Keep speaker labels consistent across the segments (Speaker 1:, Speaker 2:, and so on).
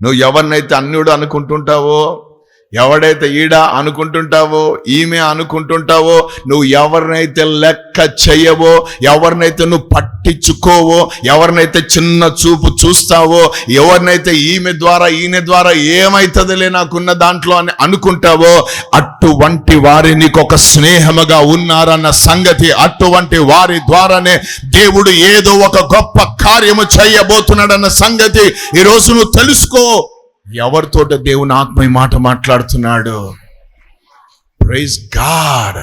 Speaker 1: నువ్వు ఎవరినైతే అన్యుడు అనుకుంటుంటావో ఎవడైతే ఈడ అనుకుంటుంటావో ఈమె అనుకుంటుంటావో నువ్వు ఎవరినైతే లెక్క చేయవో ఎవరినైతే నువ్వు పట్టించుకోవో ఎవరినైతే చిన్న చూపు చూస్తావో ఎవరినైతే ఈమె ద్వారా ఈయన ద్వారా ఏమైతుందిలే నాకున్న దాంట్లో అని అనుకుంటావో అటువంటి వారి నీకు ఒక స్నేహముగా ఉన్నారన్న సంగతి అటువంటి వారి ద్వారానే దేవుడు ఏదో ఒక గొప్ప కార్యము చేయబోతున్నాడన్న సంగతి ఈరోజు నువ్వు తెలుసుకో. ఎవరితోట దేవుని ఆత్మ ఈ మాట మాట్లాడుతున్నాడు? ప్రైజ్ గాడ్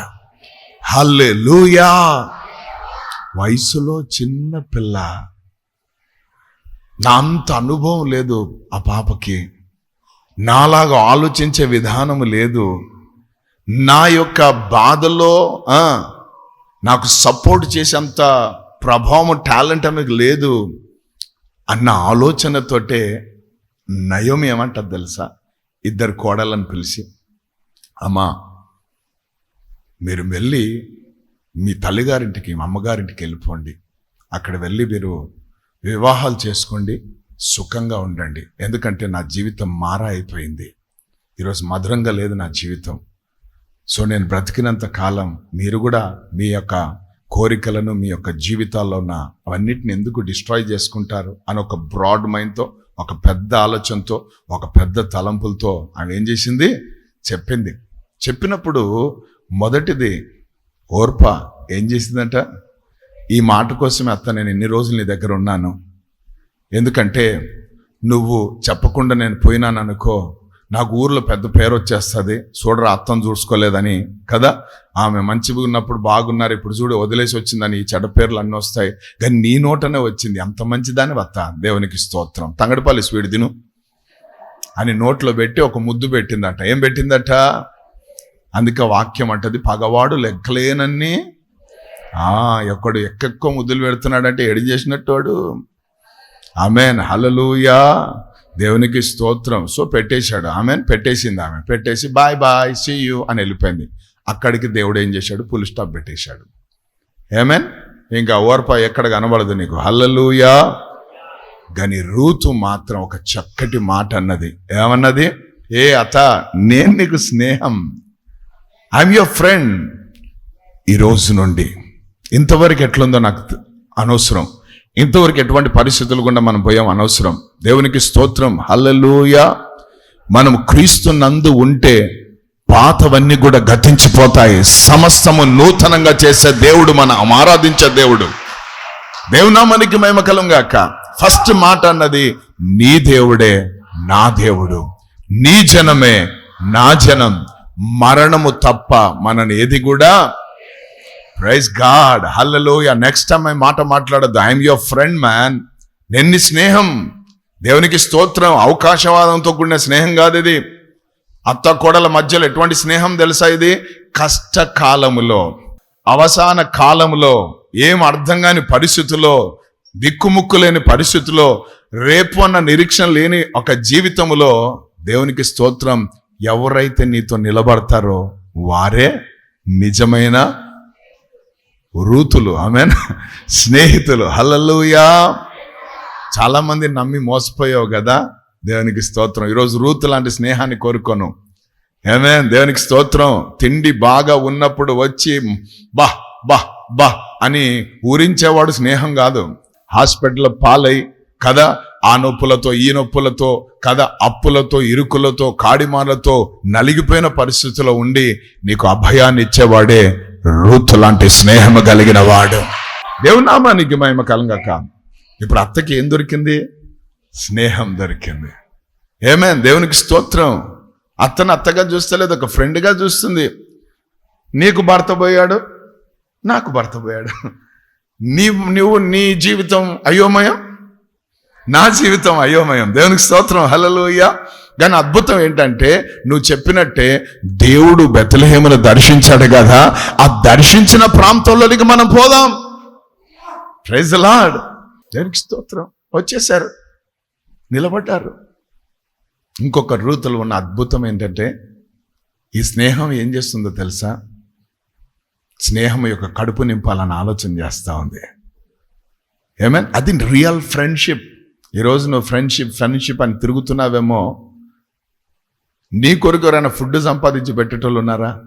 Speaker 1: హల్లే లూయా వయసులో చిన్న పిల్ల. నా అంత అనుభవం లేదు ఆ పాపకి. నాలాగా ఆలోచించే విధానం లేదు. నా యొక్క బాధలో నాకు సపోర్ట్ చేసేంత ప్రభావం టాలెంట్ ఆమెకు లేదు. అన్న ఆలోచనతోటే నయం ఏమంటది తెలుసా? ఇద్దరు కోడలను పిలిచి అమ్మా మీరు వెళ్ళి మీ తల్లిగారింటికి మీ అమ్మగారింటికి వెళ్ళిపోండి. అక్కడ వెళ్ళి మీరు వివాహాలు చేసుకోండి సుఖంగా ఉండండి. ఎందుకంటే నా జీవితం మారా అయిపోయింది. ఈరోజు మధురంగా లేదు నా జీవితం. సో నేను బ్రతికినంత కాలం మీరు కూడా మీ యొక్క కోరికలను మీ యొక్క జీవితాల్లో ఉన్న అవన్నిటిని ఎందుకు డిస్ట్రాయ్ చేసుకుంటారు? అని ఒక బ్రాడ్ మైండ్తో ఒక పెద్ద ఆలోచనతో ఒక పెద్ద తలంపులతో ఆమె ఏం చేసింది? చెప్పింది. చెప్పినప్పుడు మొదటిది ఓర్ప ఏం చేసిందంట? ఈ మాట కోసమే అత్త నేను ఎన్ని రోజులు నీ దగ్గర ఉన్నాను. ఎందుకంటే నువ్వు చెప్పకుండా నేను పోయినాను అనుకో నాకు ఊర్లో పెద్ద పేరు వచ్చేస్తుంది. చూడరా అత్తం చూసుకోలేదని. కదా? ఆమె మంచిగా ఉన్నప్పుడు బాగున్నారు. ఇప్పుడు చూడు వదిలేసి వచ్చిందని ఈ చెడ్డ పేర్లు అన్నీ వస్తాయి. కానీ నీ నోటనే వచ్చింది. అంత మంచిదాని వత్త. దేవునికి స్తోత్రం. తంగడపల్లి స్వీడు తిను. అని నోట్లో పెట్టి ఒక ముద్దు పెట్టిందట. ఏం పెట్టిందట? అందుకే వాక్యం అంటది పగవాడు లెక్కలేనన్ని ఆ ఎక్కడు ఎక్కెక్కువ ముద్దులు పెడుతున్నాడంటే ఎడి చేసినట్టు వాడు. ఆమెన్. హలలుయా దేవునికి స్తోత్రం. సో పెట్టేశాడు. ఆమె పెట్టేసింది ఆమె. పెట్టేసి బాయ్ బాయ్ సీ యూ అని వెళ్ళిపోయింది. అక్కడికి దేవుడు ఏం చేశాడు? పుల్ స్టాప్ పెట్టేశాడు. ఏమెన్ ఇంకా ఓర్ప ఎక్కడ కనబడదు నీకు? హల్లలుయా కానీ రూతు మాత్రం ఒక చక్కటి మాట అన్నది. ఏమన్నది? ఏ అత నేను నీకు స్నేహం. ఐఎమ్ యువర్ ఫ్రెండ్ ఈ రోజు నుండి. ఇంతవరకు ఎట్లుందో నాకు అనవసరం. ఇంతవరకు ఎటువంటి పరిస్థితులు కూడా మనం పోయాం అనవసరం. దేవునికి స్తోత్రం. హల్లెలూయా. మనం క్రీస్తునందు ఉంటే పాతవన్నీ కూడా గతించిపోతాయి. సమస్తము నూతనంగా చేసే దేవుడు మనం ఆరాధించే దేవుడు. దేవునామానికి మేమకలం గాక. ఫస్ట్ మాట అన్నది నీ దేవుడే నా దేవుడు. నీ జనమే నా జనం. మరణము తప్ప మనని ఏది కూడా praise god hallelujah next time మాట మాట్లాడద్దు. ఐఎమ్ యువర్ ఫ్రెండ్ మ్యాన్ ఎన్ని స్నేహం. దేవునికి స్తోత్రం. అవకాశవాదంతో కూడిన స్నేహం కాదు ఇది. అత్త కోడల మధ్యలో ఎటువంటి స్నేహం తెలుసా ఇది? కష్టకాలములో. అవసాన కాలములో. ఏం అర్థం కాని పరిస్థితుల్లో. దిక్కుముక్కు లేని పరిస్థితుల్లో. రేపు అన్న నిరీక్షణ లేని ఒక జీవితములో దేవునికి స్తోత్రం. ఎవరైతే నీతో నిలబడతారో వారే నిజమైన రూతులు ఆమె స్నేహితులు. హల్లలుయా. చాలామంది నమ్మి మోసపోయావు కదా? దేవునికి స్తోత్రం. ఈరోజు రూతు లాంటి స్నేహాన్ని కోరుకోను. ఏమే దేవునికి స్తోత్రం. తిండి బాగా ఉన్నప్పుడు వచ్చి బా బా బా అని ఊరించేవాడు స్నేహం కాదు. హాస్పిటల్లో పాలై కదా ఆ నొప్పులతో ఈ నొప్పులతో కదా అప్పులతో ఇరుకులతో కాడిమాలతో నలిగిపోయిన పరిస్థితిలో ఉండి నీకు అభయాన్ని ఇచ్చేవాడే రూతు లాంటి స్నేహము కలిగిన వాడు. దేవునామానికి మహిమ కా ఇప్పుడు అత్తకి ఏం దొరికింది? స్నేహం దొరికింది. ఏమే దేవునికి స్తోత్రం. అత్తను అత్తగా చూస్తలేదు ఒక ఫ్రెండ్గా చూస్తుంది. నీకు భర్త పోయాడు? నాకు భర్త పోయాడు. నీ నువ్వు నీ జీవితం అయోమయం? నా జీవితం అయోమయం. దేవునికి స్తోత్రం. హలలోయ కానీ అద్భుతం ఏంటంటే నువ్వు చెప్పినట్టే దేవుడు బెతలహేమును దర్శించాడు కదా ఆ దర్శించిన ప్రాంతంలోనికి మనం పోదాం. ప్రైజ్ లాడ్ దేవునికి స్తోత్రం. వచ్చేసారు నిలబడ్డారు. ఇంకొక రూతులు ఉన్న అద్భుతం ఏంటంటే ఈ స్నేహం ఏం చేస్తుందో తెలుసా? స్నేహం యొక్క కడుపు నింపాలని ఆలోచన చేస్తూ ఉంది. ఏమైనా అది రియల్ ఫ్రెండ్షిప్. ఈరోజు నువ్వు ఫ్రెండ్షిప్ ఫ్రెండ్షిప్ అని తిరుగుతున్నావేమో నీ కొరకు ఎవరైనా ఫుడ్ సంపాదించి పెట్టేటోళ్ళు ఉన్నారా?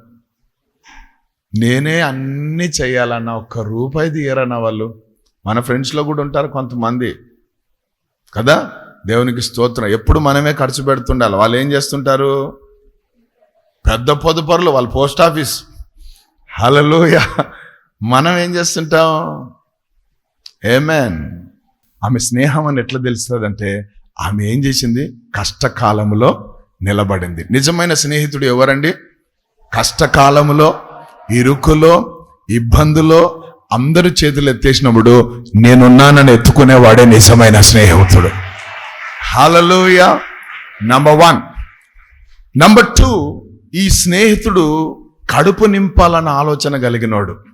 Speaker 1: నేనే అన్నీ చేయాలన్న ఒక్క రూపాయి తీయరన్న వాళ్ళు. మన ఫ్రెండ్స్లో కూడా ఉంటారు కొంతమంది. కదా? దేవునికి స్తోత్రం. ఎప్పుడు మనమే ఖర్చు పెడుతుండాలి. వాళ్ళు ఏం చేస్తుంటారు? పెద్ద పొదుపరులు వాళ్ళ పోస్ట్ ఆఫీస్ హలలోయ మనం ఏం చేస్తుంటాం? ఏమేన్ ఆమె స్నేహం అని ఎట్లా తెలుస్తుందంటే ఆమె ఏం చేసింది? కష్టకాలములో నిలబడింది. నిజమైన స్నేహితుడు ఎవరండి? కష్టకాలములో ఇరుకులో ఇబ్బందులో అందరు చేతులు ఎత్తేసినప్పుడు నేనున్నానని ఎత్తుకునేవాడే నిజమైన స్నేహితుడు. హలలోయ నంబర్ వన్ నంబర్ టూ ఈ స్నేహితుడు కడుపు నింపాలన్న ఆలోచన కలిగినోడు.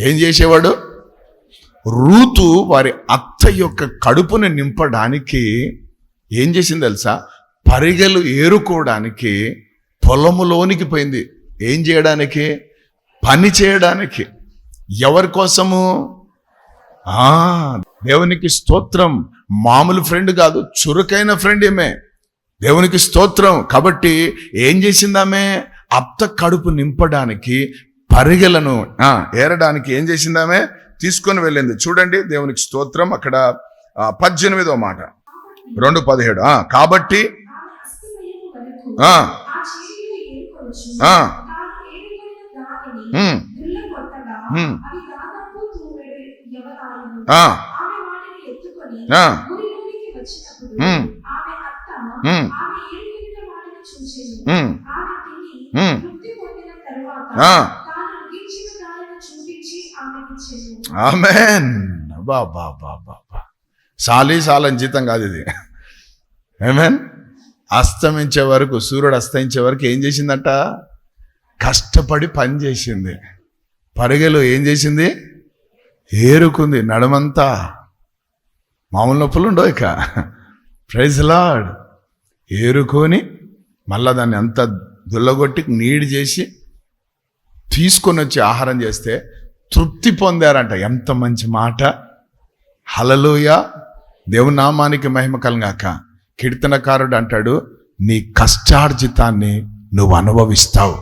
Speaker 1: ఏం చేసేవాడు? రూతు వారి అత్త యొక్క కడుపుని నింపడానికి ఏం చేసింది తెలుసా? పరిగెలు ఏరుకోవడానికి పొలములోనికి పోయింది. ఏం చేయడానికి? పని చేయడానికి. ఎవరి కోసము? దేవునికి స్తోత్రం. మామూలు ఫ్రెండ్ కాదు చురుకైన ఫ్రెండ్ ఏమే దేవునికి స్తోత్రం. కాబట్టి ఏం చేసిందామే అత్త కడుపు నింపడానికి పరిగెలను ఏరడానికి ఏం చేసిందామే తీసుకొని వెళ్ళింది. చూడండి దేవునికి స్తోత్రం. అక్కడ పద్దెనిమిదో మాట. రెండు పదిహేడు. కాబట్టి ఆమెన్. బా బా బా బా బా సాలి సాలం జీతం కాదు ఇది. ఏమేన్ అస్తమించే వరకు సూర్యుడు అస్తమించే వరకు ఏం చేసిందంట? కష్టపడి పని చేసింది. పరిగెలు ఏం చేసింది? ఏరుకుంది. నడమంతా మామూలు నొప్పులు ఉండవు ఇక. ప్రైజ్ లాడ్ ఏరుకొని మళ్ళా దాన్ని అంతా దుల్లగొట్టి నీడి చేసి తీసుకొని వచ్చి ఆహారం చేస్తే తృప్తి పొందారంట. ఎంత మంచి మాట. హలలోయ దేవునామానికి మహిమ కలగాక. కీర్తనకారుడు అంటాడు నీ కష్టార్జితాన్ని నువ్వు అనుభవిస్తావు.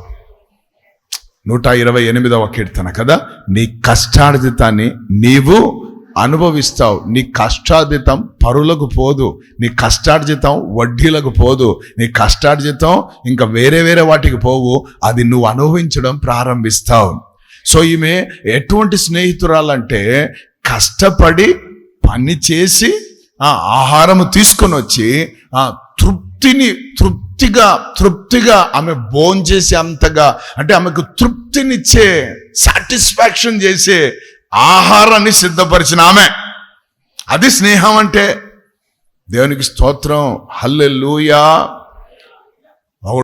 Speaker 1: నూట ఇరవై ఎనిమిదవ కీర్తన కదా? నీ కష్టార్జితాన్ని నీవు అనుభవిస్తావు. నీ కష్టార్జితం పరులకు పోదు. నీ కష్టార్జితం వడ్డీలకు పోదు. నీ కష్టార్జితం ఇంకా వేరే వేరే వాటికి పోవు. అది నువ్వు అనుభవించడం ప్రారంభిస్తావు. సో ఈమె ఎటువంటి స్నేహితురాలంటే కష్టపడి పని చేసి ఆ ఆహారము తీసుకొని వచ్చి ఆ తృప్తిని తృప్తిగా తృప్తిగా ఆమె భోన్ చేసే అంతగా అంటే ఆమెకు తృప్తినిచ్చే సాటిస్ఫాక్షన్ చేసే ఆహారాన్ని సిద్ధపరిచిన ఆమె. అది స్నేహం అంటే దేవునికి స్తోత్రం హల్లెలూయా.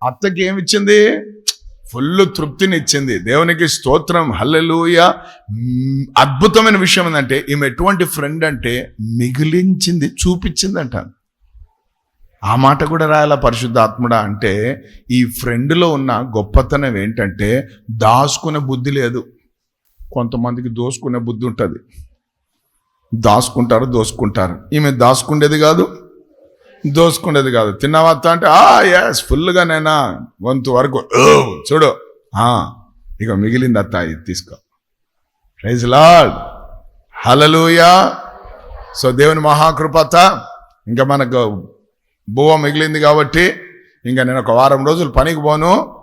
Speaker 1: అత్తకి ఏమిచ్చింది? ఫుల్ తృప్తిని ఇచ్చింది దేవునికి స్తోత్రం హల్లెలూయ. అద్భుతమైన విషయం ఏంటంటే ఈమె ఎటువంటి ఫ్రెండ్ అంటే మిగిలించింది చూపించిందంట. ఆ మాట కూడా రాయాల పరిశుద్ధాత్ముడా అంటే ఈ ఫ్రెండ్లో ఉన్న గొప్పతనం ఏంటంటే దాచుకునే బుద్ధి లేదు. కొంతమందికి దోసుకునే బుద్ధి ఉంటుంది. దాచుకుంటారు దోసుకుంటారు. ఈమె దాచుకునేది కాదు. దోసుకునేది కాదు. తిన్నావా అంటే ఆ ఎస్ ఫుల్గా నేనా? వంతు వరకు. చూడు. ఇక మిగిలింది అత్త ఇది తీసుకో. ప్రైజ్ లాడ్ హలలుయా సో దేవుని మహాకృపత ఇంకా మనకు బువ్వ మిగిలింది కాబట్టి ఇంకా నేను ఒక వారం రోజులు పనికి పోను.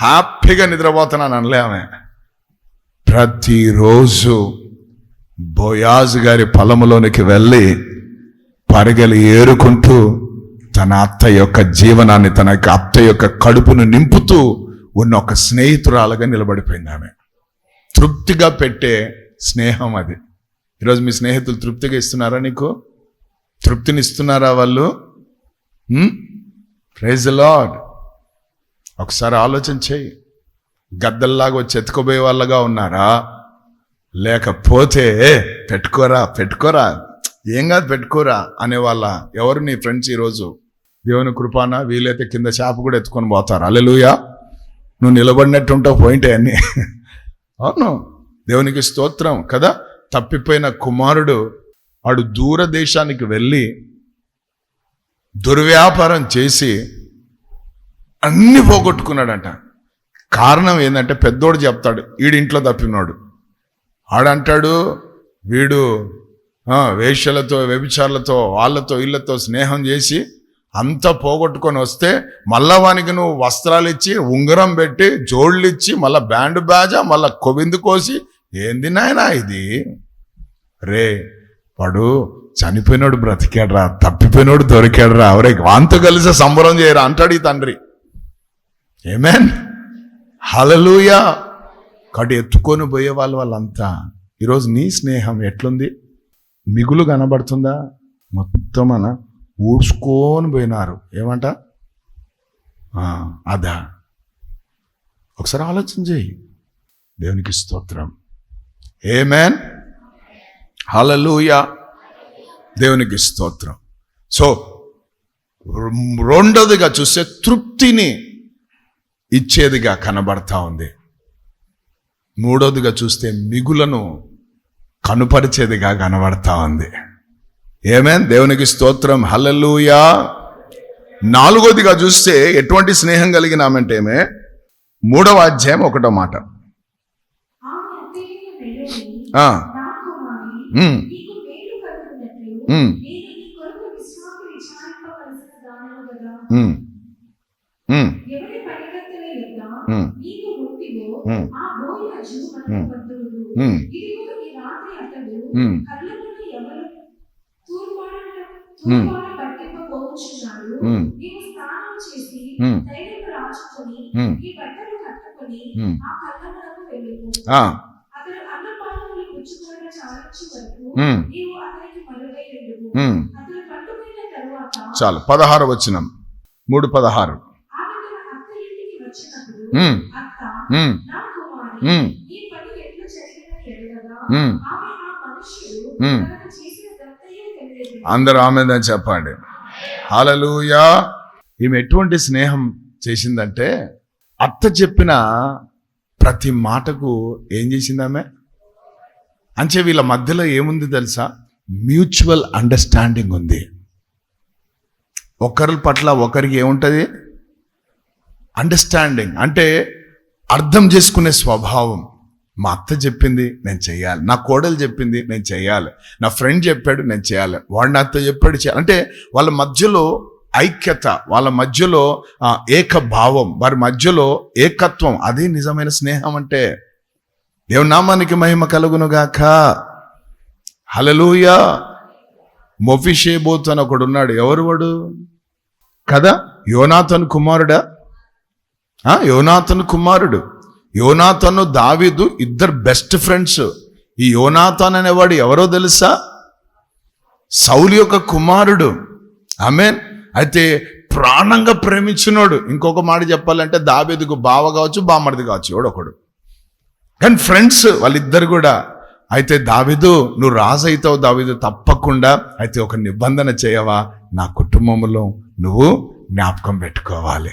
Speaker 1: హ్యాపీగా నిద్రపోతున్నాను అనలే ఆమె. ప్రతిరోజు బోయాజ్ గారి పొలంలోనికి వెళ్ళి పరిగెలు ఏరుకుంటూ తన అత్త యొక్క జీవనాన్ని తన యొక్క అత్త యొక్క కడుపును నింపుతూ ఉన్న ఒక స్నేహితురాలుగా నిలబడిపోయింది ఆమె. తృప్తిగా పెట్టే స్నేహం అది. ఈరోజు మీ స్నేహితులు తృప్తిగా ఇస్తున్నారా నీకు? తృప్తిని ఇస్తున్నారా వాళ్ళు? ప్రైజ్ లాడ్ ఒకసారి ఆలోచన చేయి. గద్దల్లాగా వచ్చి ఎత్తుకోబోయే వాళ్ళగా ఉన్నారా? లేకపోతే పెట్టుకోరా పెట్టుకోరా. ఏం కాదు పెట్టుకోరా అనేవాళ్ళ ఎవరు నీ ఫ్రెండ్స్ ఈరోజు? దేవుని కృపాన వీలైతే కింద చేప కూడా ఎత్తుకొని పోతారు. అల్లెలుయా నువ్వు నిలబడినట్టు ఉంటావు పోయింటే అవును. దేవునికి స్తోత్రం కదా. తప్పిపోయిన కుమారుడు వాడు దూర దేశానికి వెళ్ళి దుర్వ్యాపారం చేసి అన్ని పోగొట్టుకున్నాడంట. కారణం ఏంటంటే పెద్దోడు చెప్తాడు వీడింట్లో తప్పినాడు. ఆడంటాడు వీడు ఆ, వ్యభిచారులతో వాళ్ళతో వీళ్ళతో స్నేహం చేసి అంతా పోగొట్టుకొని వస్తే మళ్ళా వానికి నువ్వు వస్త్రాలు ఇచ్చి ఉంగరం పెట్టి జోళ్ళు ఇచ్చి మళ్ళా బ్యాండ్ బాజా మళ్ళా కొవిందు కోసి ఏంది నాయనా ఇది? రే వాడు చనిపోయినోడు బ్రతికాడురా తప్పిపోయినోడు దొరికాడురా ఎవరే వాంతో కలిసి సంబరం చేయరా అంటాడు ఈ తండ్రి. ఏమేన్ హలలుయా కాబట్టి ఎత్తుకొని పోయే వాళ్ళు వాళ్ళంతా. ఈరోజు నీ స్నేహం ఎట్లుంది? మిగులు కనబడుతుందా? మొత్తం మన ఊడ్చుకొని పోయినారు. ఏమంట? అదా. ఒకసారి ఆలోచన చేయి. దేవునికి స్తోత్రం. ఏమేన్ హలలుయా దేవునికి స్తోత్రం. సో రెండోదిగా చూస్తే తృప్తిని ఇచ్చేదిగా కనబడతా ఉంది. మూడోదిగా చూస్తే మిగులను కనుపరిచేదిగా కనబడతా ఉంది. ఏమేం దేవునికి స్తోత్రం. హల్లెలూయా నాలుగోదిగా చూస్తే ఎటువంటి స్నేహం కలిగినామంటేమే మూడవ అధ్యాయం ఒకటో మాట. చాలు. పదహారు వచ్చినం మూడు పదహారు. అందరూ ఆమెదని చెప్పండి. హలలుయా ఈమె ఎటువంటి స్నేహం చేసిందంటే అత్త చెప్పిన ప్రతి మాటకు ఏం చేసింది ఆమె? అంటే వీళ్ళ మధ్యలో ఏముంది తెలుసా? మ్యూచువల్ అండర్స్టాండింగ్ ఉంది. ఒకరి పట్ల ఒకరికి ఏముంటుంది? అండర్స్టాండింగ్. అంటే అర్థం చేసుకునే స్వభావం. మా అత్త చెప్పింది నేను చేయాలి. నా కోడలు చెప్పింది నేను చేయాలి. నా ఫ్రెండ్ చెప్పాడు నేను చేయాలి. వాడు నాతో అత్త చెప్పాడు చేయాలి. అంటే వాళ్ళ మధ్యలో ఐక్యత వాళ్ళ మధ్యలో ఏకభావం వారి మధ్యలో ఏకత్వం అదే నిజమైన స్నేహం అంటే దేవునామానికి మహిమ కలుగునుగాక హలలుయా మొఫిషేబోత్ అని ఒకడు ఉన్నాడు. ఎవరు వాడు? కదా? యోనాథన్ కుమారుడా? యోనాథన్ కుమారుడు. యోనాథను దావీదు ఇద్దరు బెస్ట్ ఫ్రెండ్స్. ఈ యోనాథన్ అనేవాడు ఎవరో తెలుసా? సౌలు యొక్క కుమారుడు. ఆమెన్. అయితే ప్రాణంగా ప్రేమించినోడు. ఇంకొక మాట చెప్పాలంటే దావీదుకు బావ కావచ్చు బామర్ది కావచ్చు ఎవడొకడు కానీ ఫ్రెండ్స్ వాళ్ళిద్దరు కూడా. అయితే దావిదు నువ్వు రాజు అవుతావు దావిదు తప్పకుండా అయితే ఒక నిబంధన చేయవా? నా కుటుంబంలో నువ్వు జ్ఞాపకం పెట్టుకోవాలి.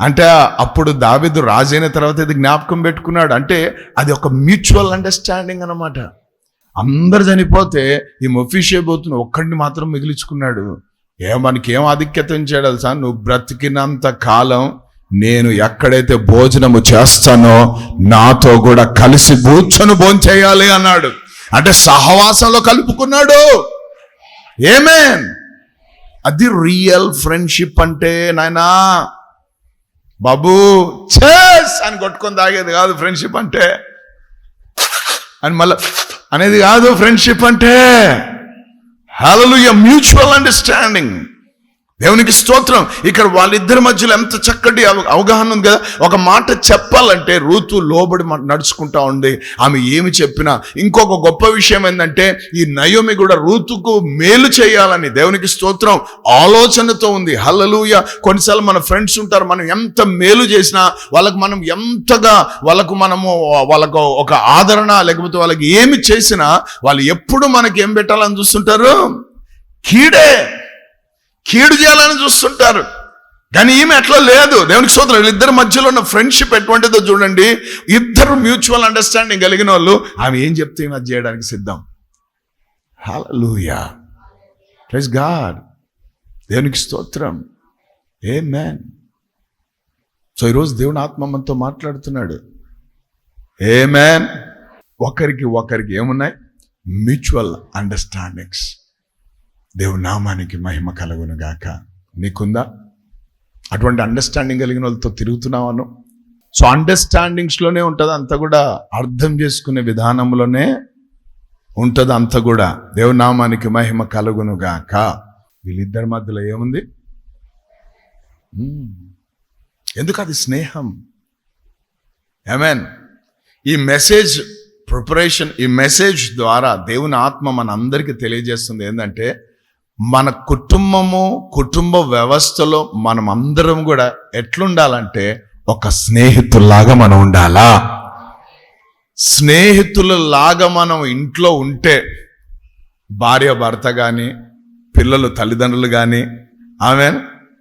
Speaker 1: అంటే అప్పుడు దావిదు రాజైన తర్వాత ఇది జ్ఞాపకం పెట్టుకున్నాడు. అంటే అది ఒక మ్యూచువల్ అండర్స్టాండింగ్ అనమాట అందరు చనిపోతే ఈ మొఫీషేబోతుని ఒక్కడిని మాత్రం మిగిలించుకున్నాడు. ఏ మనకి ఏం ఆధిక్యతం చేయడాలి సార్ నువ్వు బ్రతికినంత కాలం నేను ఎక్కడైతే భోజనము చేస్తానో నాతో కూడా కలిసి కూర్చొని భోంచేయాలి అన్నాడు. అంటే సహవాసంలో కలుపుకున్నాడు. ఏమేన్ అది రియల్ ఫ్రెండ్షిప్ అంటే నాయనా బాబు చేస్ అని కొట్టుకొని తాగేది కాదు ఫ్రెండ్షిప్ అంటే. అని మళ్ళీ అనేది కాదు ఫ్రెండ్షిప్ అంటే. హలలుయ మ్యూచువల్ అండర్స్టాండింగ్ దేవునికి స్తోత్రం. ఇక్కడ వాళ్ళిద్దరి మధ్యలో ఎంత చక్కటి అవ- అవగాహన ఉంది కదా. ఒక మాట చెప్పాలంటే రూతు లోబడి నడుచుకుంటా ఉంది. ఆమె ఏమి చెప్పినా. ఇంకొక గొప్ప విషయం ఏంటంటే ఈ నయోమి కూడా రూతుకు మేలు చేయాలని దేవునికి స్తోత్రం ఆలోచనతో ఉంది. హల్లలుయ. కొన్నిసార్లు మన ఫ్రెండ్స్ ఉంటారు మనం ఎంత మేలు చేసినా వాళ్ళకు మనం ఎంతగా వాళ్ళకు మనము వాళ్ళకు ఒక ఆదరణ లేకపోతే వాళ్ళకి ఏమి చేసినా వాళ్ళు ఎప్పుడు మనకి ఏం పెట్టాలని చూస్తుంటారు? కీడే. కీడు చేయాలని చూస్తుంటారు. కానీ ఈమె అట్లా లేదు. దేవునికి సోదరు వీళ్ళిద్దరి మధ్యలో ఉన్న ఫ్రెండ్షిప్ ఎటువంటిదో చూడండి. ఇద్దరు మ్యూచువల్ అండర్స్టాండింగ్ కలిగిన వాళ్ళు ఆమె ఏం చెప్తే ఈమె చేయడానికి సిద్ధం. హలూయా ప్రైజ్ గాడ్ దేవునికి స్తోత్రం. ఏ మ్యాన్ సో ఈరోజు దేవుని ఆత్మ మనతో మాట్లాడుతున్నాడు. ఏ మ్యాన్ ఒకరికి ఒకరికి ఏమున్నాయి? మ్యూచువల్ అండర్స్టాండింగ్స్ దేవుని నామానికి మహిమ కలుగును గాక. నీకుందా? అటువంటి అండర్స్టాండింగ్ కలిగిన వాళ్ళతో తిరుగుతున్నావాను? సో అండర్స్టాండింగ్స్లోనే ఉంటుంది అంతా కూడా అర్థం చేసుకునే విధానంలోనే ఉంటుంది అంతా కూడా. దేవుని నామానికి మహిమ కలుగును గాక. వీళ్ళిద్దరి మధ్యలో ఏముంది? Hmm. ఎందుకు అది స్నేహం? ఏమేన్ ఈ మెసేజ్ ప్రిపరేషన్ ఈ మెసేజ్ ద్వారా దేవుని ఆత్మ మన అందరికీ తెలియజేస్తుంది. ఏంటంటే మన కుటుంబము కుటుంబ వ్యవస్థలో మనం అందరం కూడా ఎట్లుండాలంటే ఒక స్నేహితుల్లాగా మనం ఉండాలా? స్నేహితులలాగా మనం ఇంట్లో ఉంటే భార్య భర్త కానీ పిల్లలు తల్లిదండ్రులు కానీ ఆమె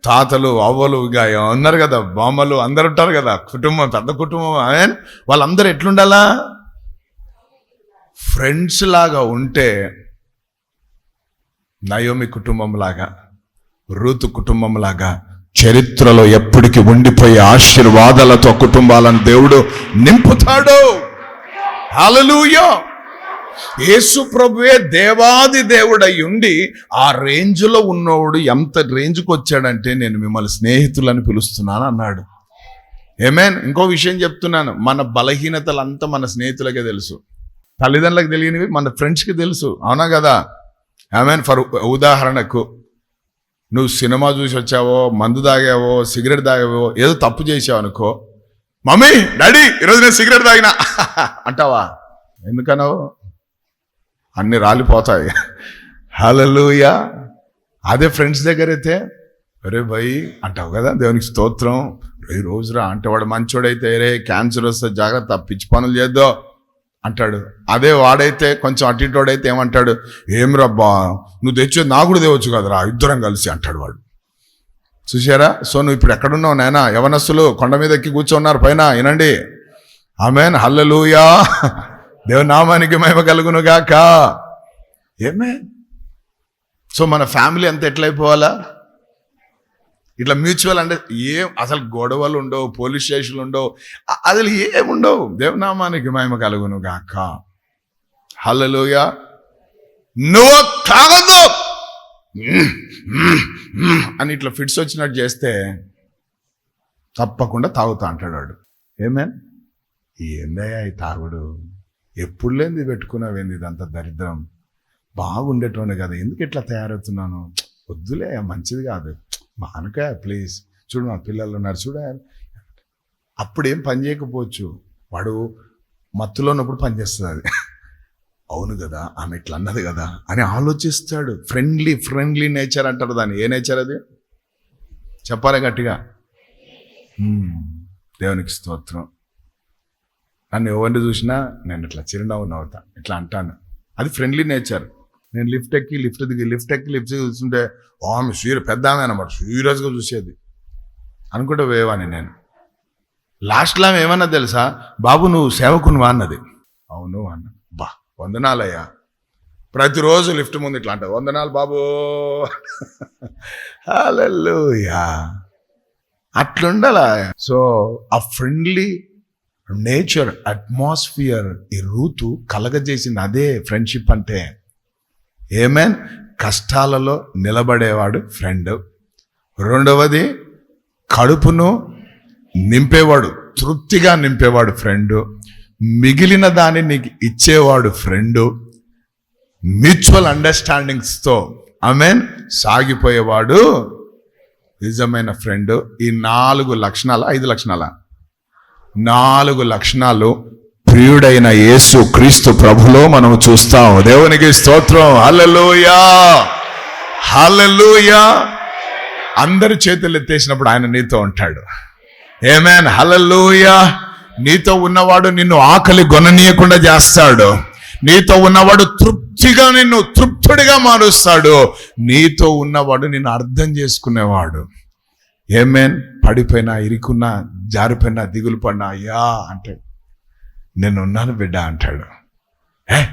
Speaker 1: తాతలు అవ్వలు ఇక ఉన్నారు కదా బామ్మలు అందరు ఉంటారు కదా కుటుంబం పెద్ద కుటుంబం ఆమె వాళ్ళందరూ ఎట్లుండాలా? ఫ్రెండ్స్ లాగా ఉంటే నయోమి కుటుంబంలాగా రూతు కుటుంబంలాగా చరిత్రలో ఎప్పటికీ ఉండిపోయే ఆశీర్వాదాలతో కుటుంబాలను దేవుడు నింపుతాడు. హలలుయో యేసు ప్రభువే దేవాది దేవుడై ఉండి ఆ రేంజ్లో ఉన్నవాడు ఎంత రేంజ్కి వచ్చాడంటే నేను మిమ్మల్ని స్నేహితులని పిలుస్తున్నాను అన్నాడు. ఏమేన్ ఇంకో విషయం చెప్తున్నాను. మన బలహీనతలంతా మన స్నేహితులకే తెలుసు. తల్లిదండ్రులకు తెలియనివి మన ఫ్రెండ్స్కి తెలుసు. అవునా కదా? ఆమెన్ ఫర్ ఉదాహరణకు నువ్వు సినిమా చూసి వచ్చావో మందు తాగావో సిగరెట్ తాగావో ఏదో తప్పు చేసావు అనుకో మమ్మీ డాడీ ఈరోజు నేను సిగరెట్ తాగినా. అంటావా? ఎందుకన్నావు అన్ని రాలిపోతాయి. హలలుయా అదే ఫ్రెండ్స్ దగ్గర అయితే అరే భయ్ అంటావు కదా దేవునికి స్తోత్రం. ఈ రోజురా అంటే వాడు మంచోడైతే రే క్యాన్సర్ వస్తే జాగ్రత్త పిచ్చి పనులు చేద్దో. అంటాడు. అదే వాడైతే కొంచెం అటిటోడైతే ఏమంటాడు ఏం రబ్బా నువ్వు తెచ్చేది నా కూడా తేవచ్చు కదరా ఇద్దరం కలిసి అంటాడు వాడు. చూసారా సో నువ్వు ఇప్పుడు ఎక్కడున్నావు నాయనా? యవనస్సులు కొండ మీద ఎక్కి కూర్చున్నారు పైన వినండి. ఆమెన్. హల్లలుయా. దేవుని నామానికి మహిమ కలుగును గాక ఏమే? సో మన ఫ్యామిలీ అంతా ఎట్లయిపోవాలా? ఇట్లా మ్యూచువల్ అంటే ఏం అసలు గొడవలు ఉండవు పోలీస్ స్టేషన్లు ఉండవు అసలు ఏముండవు. దేవనామానికి మహిమ కలుగును గాక. హల్లెలూయా. నువ్వు తాగద్దు! అని ఇట్లా ఫిట్స్ వచ్చినట్టు చేస్తే తప్పకుండా తాగుతా అంటాడు వాడు. ఏమేన్ ఏందయ్యా ఈ తాగుడు? ఎప్పుడు లేనిది పెట్టుకున్నావేంది ఇదంతా దరిద్రం? బాగుండేటోనే కదా ఎందుకు ఇట్లా తయారవుతున్నాను? వద్దులే మంచిది కాదు. మానుక ప్లీజ్ చూడు మా పిల్లలు ఉన్నారు. చూడ. అప్పుడేం పని చేయకపోవచ్చు. వాడు మత్తులో ఉన్నప్పుడు పనిచేస్తుంది అది. అవును కదా ఆమె ఇట్లా అన్నది కదా అని ఆలోచిస్తాడు. ఫ్రెండ్లీ ఫ్రెండ్లీ నేచర్ అంటారు దాన్ని. ఏ నేచర్ అది? చెప్పాలి గట్టిగా. దేవునికి స్తోత్రం. నన్ను ఎవరిని చూసినా నేను ఇట్లా చిరునవ్వు నవ్వుతా. ఇట్లా అంటాను. అది ఫ్రెండ్లీ నేచర్ నేను లిఫ్ట్ ఎక్కి లిఫ్ట్ దిగి లిఫ్ట్ ఎక్కి లిఫ్ట్ చూస్తుంటే ఆమె సీర పెద్ద ఆమె అనమాట సీరియస్గా చూసేది. అనుకుంటే వేవాని నేను. లాస్ట్లో ఆమె ఏమన్నా తెలుసా? బాబు నువ్వు సేవకునువా అన్నది. అవును అన్న. బా వందనాలయ్యా. ప్రతిరోజు లిఫ్ట్ ముందు ఇట్లా అంటావు వందనాలు బాబు. హల్లెలూయా. అట్లుండాల? సో ఆ ఫ్రెండ్లీ నేచర్ అట్మాస్ఫియర్ ఈ రూతు కలగజేసింది అదే ఫ్రెండ్షిప్ అంటే. ఏమేన్? కష్టాలలో నిలబడేవాడు ఫ్రెండ్. రెండవది కడుపును నింపేవాడు తృప్తిగా నింపేవాడు ఫ్రెండ్. మిగిలిన దాన్ని నీకు ఇచ్చేవాడు ఫ్రెండు. మ్యూచువల్ అండర్స్టాండింగ్స్తో ఆమెన్ సాగిపోయేవాడు నిజమైన ఫ్రెండ్. ఈ నాలుగు లక్షణాలు? ఐదు లక్షణాల? నాలుగు లక్షణాలు ప్రియుడైన యేసు క్రీస్తు ప్రభులో మనం చూస్తాం. దేవునికి స్తోత్రం. హలలుయా హలలుయా అందరి చేతులు ఎత్తేసినప్పుడు ఆయన నీతో ఉంటాడు. ఏమేన్ హలలుయా నీతో ఉన్నవాడు నిన్ను ఆకలి గొననీయకుండా చేస్తాడు. నీతో ఉన్నవాడు తృప్తిగా నిన్ను తృప్తుడిగా మారుస్తాడు. నీతో ఉన్నవాడు నిన్ను అర్థం చేసుకునేవాడు. ఏమేన్ పడిపోయినా ఇరుకున్నా జారిపోయినా దిగులు పడినా అయ్యా! అంటే నేనున్నాను బిడ్డ అంటాడు. ఏ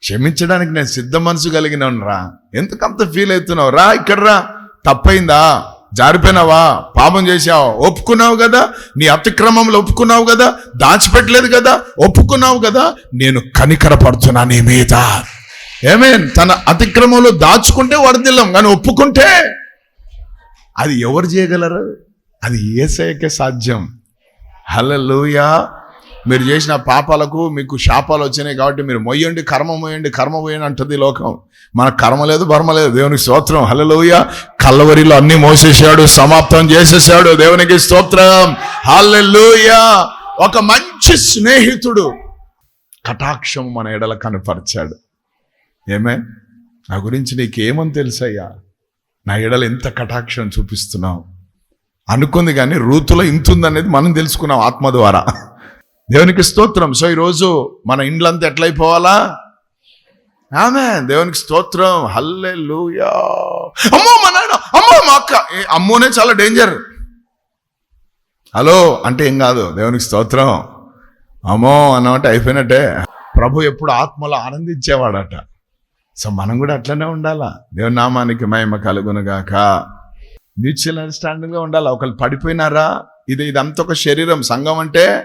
Speaker 1: క్షమించడానికి నేను సిద్ధ మనసు కలిగిన రా. ఎందుకంత ఫీల్ అవుతున్నావు? రా ఇక్కడ రా. తప్పైందా? జారిపోయినావా? పాపం చేసావు ఒప్పుకున్నావు కదా? నీ అతిక్రమంలో ఒప్పుకున్నావు కదా? దాచిపెట్టలేదు కదా? ఒప్పుకున్నావు కదా? నేను కనికరపడుతున్నా నీ మీద. ఏమే తన అతిక్రమంలో దాచుకుంటే వర్దిల్లం కానీ ఒప్పుకుంటే అది ఎవరు చేయగలరు? అది ఏసయ్యకే సాధ్యం. హల్లెలూయా మీరు చేసిన పాపాలకు మీకు శాపాలు వచ్చినాయి కాబట్టి మీరు మొయ్యండి కర్మ మొయ్యండి కర్మ మొయ్యండి అంటుంది లోకం. మన కర్మ లేదు భర్మ లేదు. దేవునికి స్తోత్రం. హలలోయ కల్లవరిలో అన్ని మోసేసాడు సమాప్తం చేసేసాడు దేవునికి స్తోత్రం. హల్లెలూయా. ఒక మంచి స్నేహితుడు కటాక్షం మన ఎడల కనపరిచాడు. ఏమే? నా గురించి నీకేమని తెలుసయ్యా? నా ఎడల ఎంత కటాక్షం చూపిస్తున్నావు. అనుకుంది కానీ రూతులో ఇంతుందనేది మనం తెలుసుకున్నాం ఆత్మ ద్వారా. దేవునికి స్తోత్రం. సో ఈరోజు మన ఇండ్లంతా ఎట్లయిపోవాలా? ఆమె దేవునికి స్తోత్రం. హల్లే అమ్మో మా నాయన. అమ్మో మా అక్క. ఏ, అమ్మోనే చాలా డేంజర్. హలో అంటే ఏం కాదు. దేవునికి స్తోత్రం. అమ్మో అన్నమాట అయిపోయినట్టే. ప్రభు ఎప్పుడు ఆత్మలో ఆనందించేవాడట. సో మనం కూడా అట్లనే ఉండాలా? దేవుని నామానికి మహిమ కలుగునుగాక. మ్యూచువల్ అండర్స్టాండింగ్గా ఉండాలా ఉండాలి? ఒకళ్ళు పడిపోయినారా? ఇది ఇదంతా ఒక శరీరం. సంఘం అంటే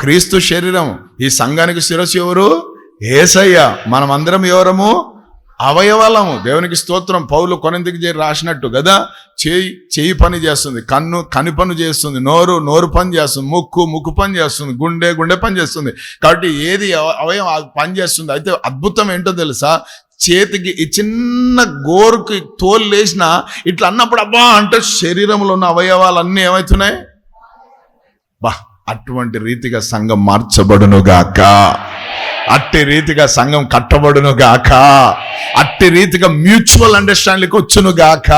Speaker 1: క్రీస్తు శరీరం. ఈ సంఘానికి శిరస్సు ఎవరు? ఏసయ్య. మనమందరం ఎవరము? అవయవాలము. దేవునికి స్తోత్రం. పౌలు కొనందికి చేరి రాసినట్టు కదా చేయి చేయి పని చేస్తుంది. కన్ను కని పని చేస్తుంది. నోరు నోరు పని చేస్తుంది. ముక్కు ముక్కు పని చేస్తుంది. గుండె గుండె పని చేస్తుంది. కాబట్టి ఏది అవ- అవయవం అది పని చేస్తుంది? అయితే అద్భుతం ఏంటో తెలుసా? చేతికి ఈ చిన్న గోరుకి తోలు లేసిన ఇట్లా అన్నప్పుడు అబ్బా అంటే శరీరంలో ఉన్న అవయవాలన్నీ ఏమవుతున్నాయి బా అటువంటి రీతిగా సంఘం మార్చబడును గాక. అట్టి రీతిగా సంఘం కట్టబడును గాక. అట్టి రీతిగా మ్యూచువల్ అండర్స్టాండింగ్కి వచ్చును గాక.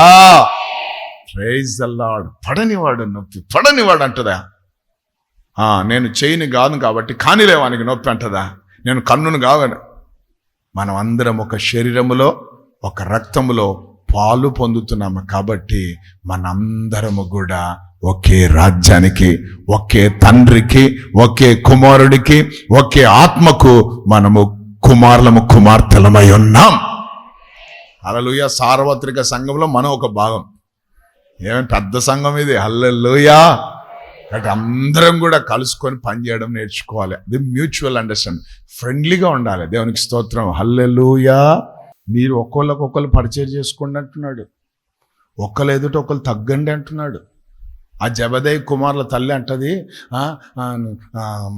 Speaker 1: ప్రైజ్ అల్లాడు పడనివాడు నొప్పి పడనివాడు అంటదా? నేను చేయని కాదు కాబట్టి కానిలేవానికి నొప్పి అంటదా? నేను కన్నును కావను మనం అందరం ఒక శరీరములో ఒక రక్తములో పాలు పొందుతున్నాము కాబట్టి మనందరము కూడా ఒకే రాజ్యానికి ఒకే తండ్రికి ఒకే కుమారుడికి ఒకే ఆత్మకు మనము కుమారులము కుమార్తెలమై ఉన్నాం. అలలుయ సార్వత్రిక సంఘంలో మనం ఒక భాగం. ఏమి పెద్ద సంఘం ఇది? హల్లెలూయా. కాబట్టి అందరం కూడా కలుసుకొని పనిచేయడం నేర్చుకోవాలి. అది మ్యూచువల్ అండర్స్టాండ్ ఫ్రెండ్లీగా ఉండాలి. దేవునికి స్తోత్రం. హల్లెలుయా. మీరు ఒక్కొక్కరికి పరిచయం చేసుకోండి అంటున్నాడు ఒక్కరు ఎదుట ఒకరు తగ్గండి అంటున్నాడు. ఆ జబదయ్ కుమార్ల తల్లి అంటది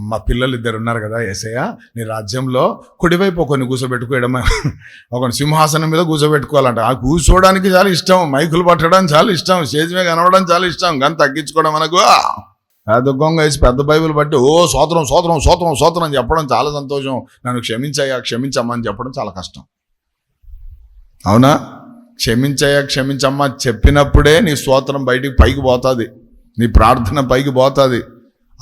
Speaker 1: మా పిల్లలు ఇద్దరు ఉన్నారు కదా ఏసయ్య నీ రాజ్యంలో కుడివైపు ఒకరిని కూర్చోబెట్టుకోవడం ఒకరిని సింహాసనం మీద కూర్చోబెట్టుకోవాలంట ఆ కూర్చోవడానికి చాలా ఇష్టం మైకులు పట్టడం చాలా ఇష్టం స్టేజ్ మీద కనవడం చాలా ఇష్టం కానీ తగ్గించుకోవడం మనకు. పెద్ద గొంగ వేసి పెద్ద బైబిల్ బట్టి ఓ సోత్రం సోత్రం సోత్రం సోత్రం చెప్పడం చాలా సంతోషం. నన్ను క్షమించయ్యా క్షమించమ్మా అని చెప్పడం చాలా కష్టం. అవునా? క్షమించయ్యా క్షమించమ్మా చెప్పినప్పుడే నీ స్తోత్రం బయటికి పైకి పోతుంది. నీ ప్రార్థన పైకి పోతుంది.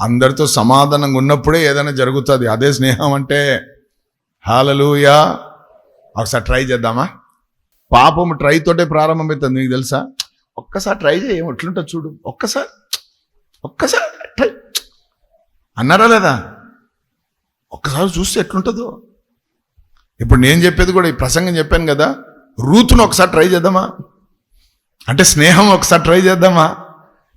Speaker 1: అందరితో సమాధానంగా ఉన్నప్పుడే ఏదైనా జరుగుతుంది. అదే స్నేహం అంటే హాలలుయా. ఒకసారి ట్రై చేద్దామా? పాపం ట్రై తోటే ప్రారంభమవుతుంది నీకు తెలుసా? ఒక్కసారి ట్రై చేయ ఎట్లుంటుంది చూడు. ఒక్కసారి ఒక్కసారి ట్రై. అన్నారా లేదా? ఒక్కసారి చూస్తే ఎట్లుంటుందో. ఇప్పుడు నేను చెప్పేది కూడా ఈ ప్రసంగం చెప్పాను కదా. రూతును ఒకసారి ట్రై చేద్దామా? అంటే స్నేహం ఒకసారి ట్రై చేద్దామా?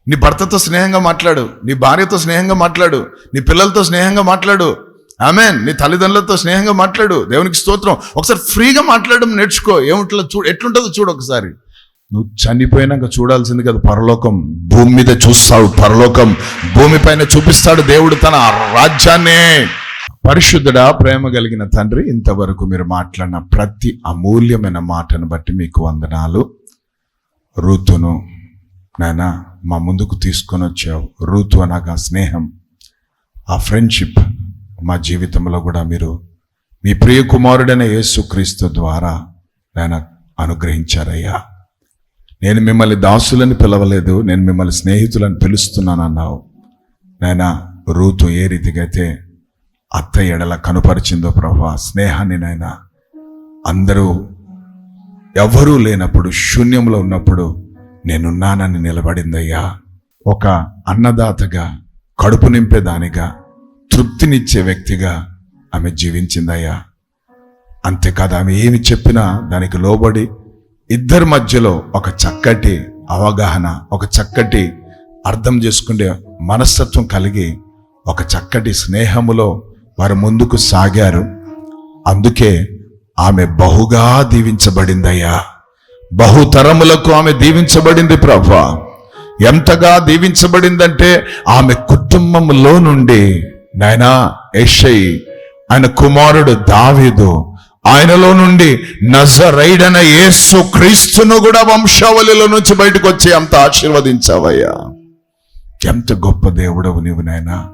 Speaker 1: నీ భర్తతో స్నేహంగా మాట్లాడు నీ భార్యతో స్నేహంగా మాట్లాడు నీ పిల్లలతో స్నేహంగా మాట్లాడు. ఆమెన్ నీ తల్లిదండ్రులతో స్నేహంగా మాట్లాడు. దేవునికి స్తోత్రం. ఒకసారి ఫ్రీగా మాట్లాడడం నేర్చుకో. ఏముంటుందో చూడు ఎట్లుంటుందో చూడు ఒకసారి. నువ్వు చనిపోయినాక చూడాల్సింది కదా పరలోకం. భూమి మీద చూస్తావు పరలోకం. భూమిపైన చూపిస్తాడు దేవుడు తన రాజ్యాన్నే. పరిశుద్ధుడా ప్రేమ కలిగిన తండ్రి ఇంతవరకు మీరు మాట్లాడిన ప్రతి అమూల్యమైన మాటను బట్టి మీకు వందనాలు. ఋతును నాయన మా ముందుకు తీసుకొని వచ్చావు. రూతు అనగా స్నేహం. ఆ ఫ్రెండ్షిప్ మా జీవితంలో కూడా మీరు మీ ప్రియ కుమారుడైన యేసుక్రీస్తు ద్వారా నాయన అనుగ్రహించారయ్యా. నేను మిమ్మల్ని దాసులని పిలవలేదు నేను మిమ్మల్ని స్నేహితులను పిలుస్తున్నాను అన్నావు. నాయన రూతు ఏ రీతిగా అయితే అత్త ఎడల కనుపరిచిందో ప్రభా స్నేహాన్ని నాయన అందరూ ఎవరూ లేనప్పుడు శూన్యంలో ఉన్నప్పుడు నేనున్నానని నిలబడిందయ్యా. ఒక అన్నదాతగా కడుపు నింపేదానిగా తృప్తినిచ్చే వ్యక్తిగా ఆమె జీవించిందయ్యా. అంతేకాదు ఆమె ఏమి చెప్పినా దానికి లోబడి ఇద్దరి మధ్యలో ఒక చక్కటి అవగాహన ఒక చక్కటి అర్థం చేసుకునే మనస్తత్వం కలిగి ఒక చక్కటి స్నేహములో వారు ముందుకు సాగారు. అందుకే ఆమె బహుగా దీవించబడిందయ్యా. బహుతరములకు ఆమె దీవించబడింది ప్రభా. ఎంతగా దీవించబడిందంటే ఆమె కుటుంబంలో నుండి నాయనా యెషై ఆయన కుమారుడు దావీదు ఆయనలో నుండి నజరైడన యేసు క్రీస్తును కూడా వంశావళిలో నుంచి బయటకు వచ్చి అంత ఆశీర్వదించావయ్యా. ఎంత గొప్ప దేవుడవు నీవు నాయనా.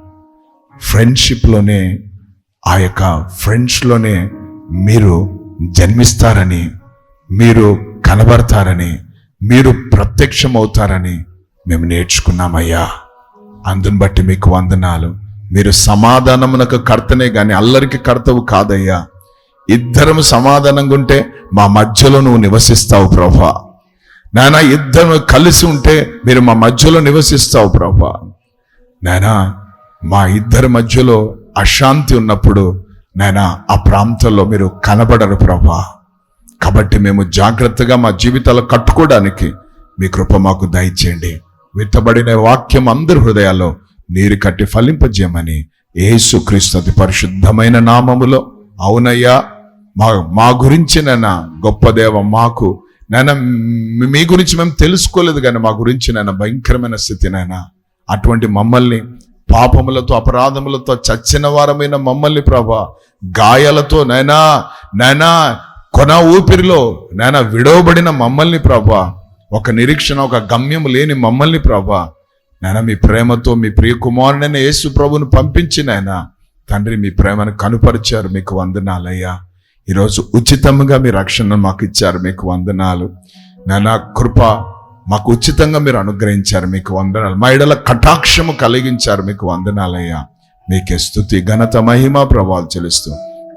Speaker 1: ఫ్రెండ్షిప్లోనే ఆ యొక్క ఫ్రెండ్స్లోనే మీరు జన్మిస్తారని మీరు కనబడతారని మీరు ప్రత్యక్షమవుతారని మేము నేర్చుకున్నామయ్యా. అందుని బట్టి మీకు వందనాలు. మీరు సమాధానమునకు కర్తనే కానీ అల్లరికి కర్తవు కాదయ్యా. ఇద్దరం సమాధానంగా ఉంటే మా మధ్యలో నువ్వు నివసిస్తావు ప్రభా. నానా ఇద్దరు కలిసి ఉంటే మీరు మా మధ్యలో నివసిస్తావు ప్రభా. నానా మా ఇద్దరి మధ్యలో అశాంతి ఉన్నప్పుడు నాయనా ఆ ప్రాంతంలో మీరు కనబడరు ప్రభా. కాబట్టి మేము జాగ్రత్తగా మా జీవితాలు కట్టుకోవడానికి మీ కృప మాకు దయచేయండి. విత్తబడిన వాక్యం అందరి హృదయాల్లో నీరు కట్టి ఫలింపజేయమని యేసుక్రీస్తు అతి పరిశుద్ధమైన నామములో అవునయ్యా మా మా గురించి నైనా గొప్ప దేవ మాకు నైనా మీ గురించి మేము తెలుసుకోలేదు కానీ మా గురించి నాయన భయంకరమైన స్థితి నాయన. అటువంటి మమ్మల్ని పాపములతో అపరాధములతో చచ్చిన వారమైన మమ్మల్ని ప్రభా గాయాలతో నైనా నైనా కొన ఊపిరిలో నైనా విడవబడిన మమ్మల్ని ప్రభా ఒక నిరీక్షణ ఒక గమ్యం లేని మమ్మల్ని ప్రభా నాయన మీ ప్రేమతో మీ ప్రియ కుమారుడైన యేసు ప్రభును పంపించి నాయన తండ్రి మీ ప్రేమను కనుపరిచారు మీకు వందనాలయ్యా. ఈరోజు ఉచితంగా మీ రక్షణ మాకు ఇచ్చారు మీకు వందనాలు. నానా కృప మాకు ఉచితంగా మీరు అనుగ్రహించారు మీకు వందనాలు. మా ఇడల కటాక్షము కలిగించారు మీకు వందనాలయ్యా. మీకే స్థుతి ఘనత మహిమ ప్రభావాలు చెలుస్తూ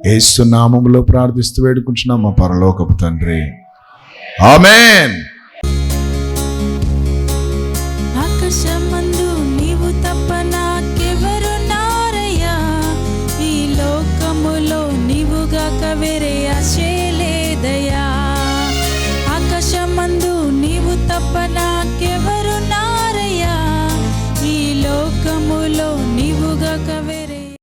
Speaker 1: ఏసునామంలో ప్రార్థిస్తూ వేడుకుంటున్నాం మా పరలోకపు తండ్రి. ఆమెన్.